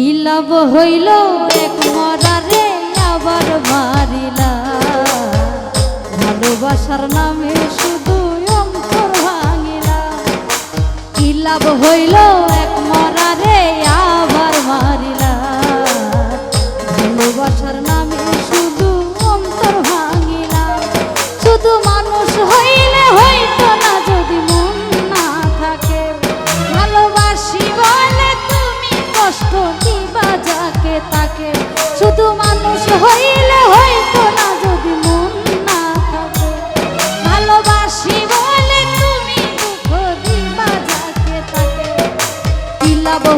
কি লাভ হইল এক মরারে আবার মারিলা? ভালোবাসার নামে শুধু অন্তর ভাঙিলা। কি লাভ হইল এক মরারে আবার মারিলা? ভালোবাসার নামে শুধু অন্তর ভাঙিলা। শুধু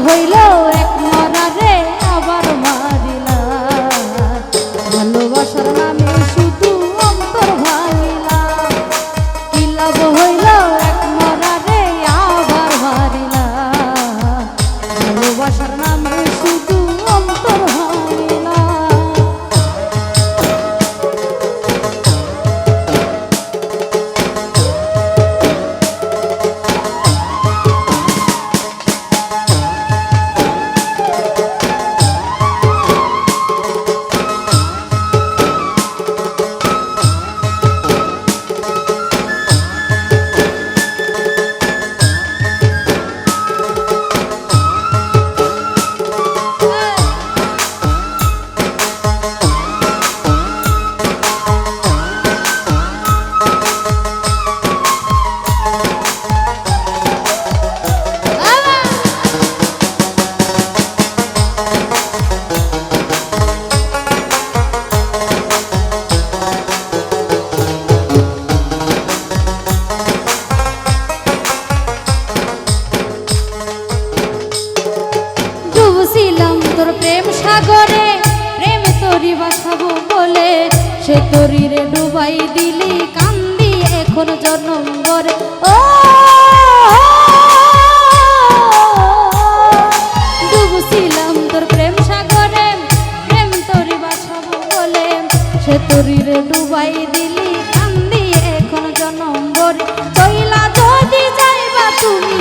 হইল সাগরে প্রেম তরি বাসাবো বলে। সে তরিরে ডুবাই দিলি, কান্দি এখন জন্ম করে ও, ডুবছিলাম তোর প্রেম সাগরে, প্রেম তরি বাসাবো বলে। সে তরিরে ডুবাই দিলি, কান্দি এখন জন্ম করে চইলা যদি যাইবা তুমি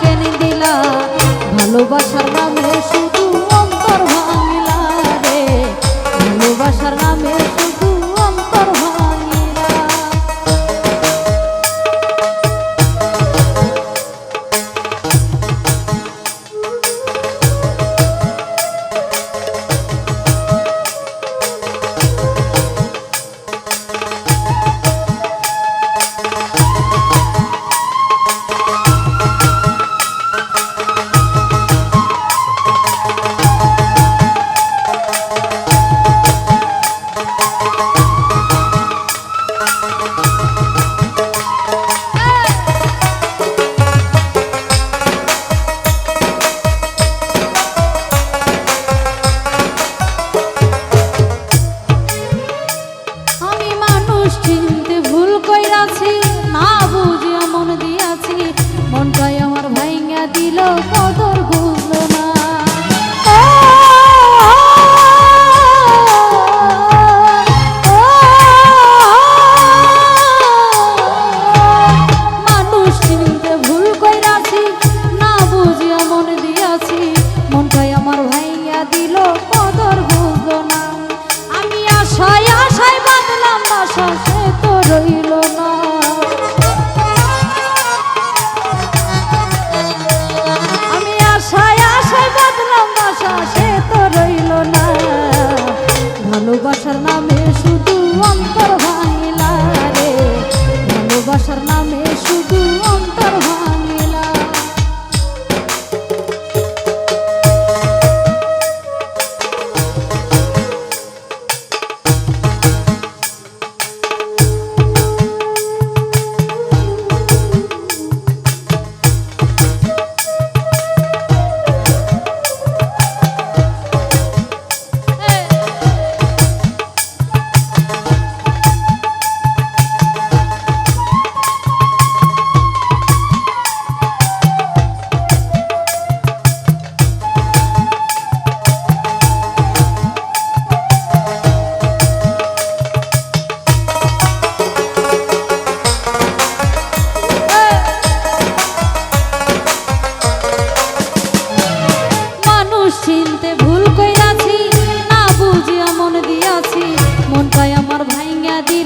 কেন ভালোবাসার নামে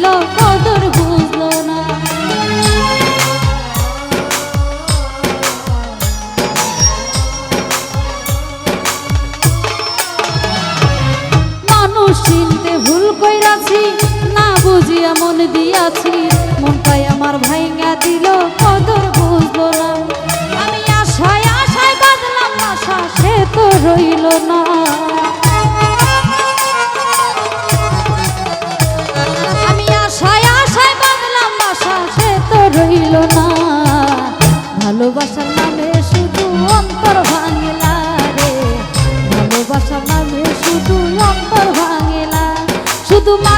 Có ভালোবাসার নামে শুধু অন্তর ভাঙিলা রে। ভালোবাসার নামে শুধু অন্তর ভাঙিলা। শুধু মা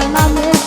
I'm a man.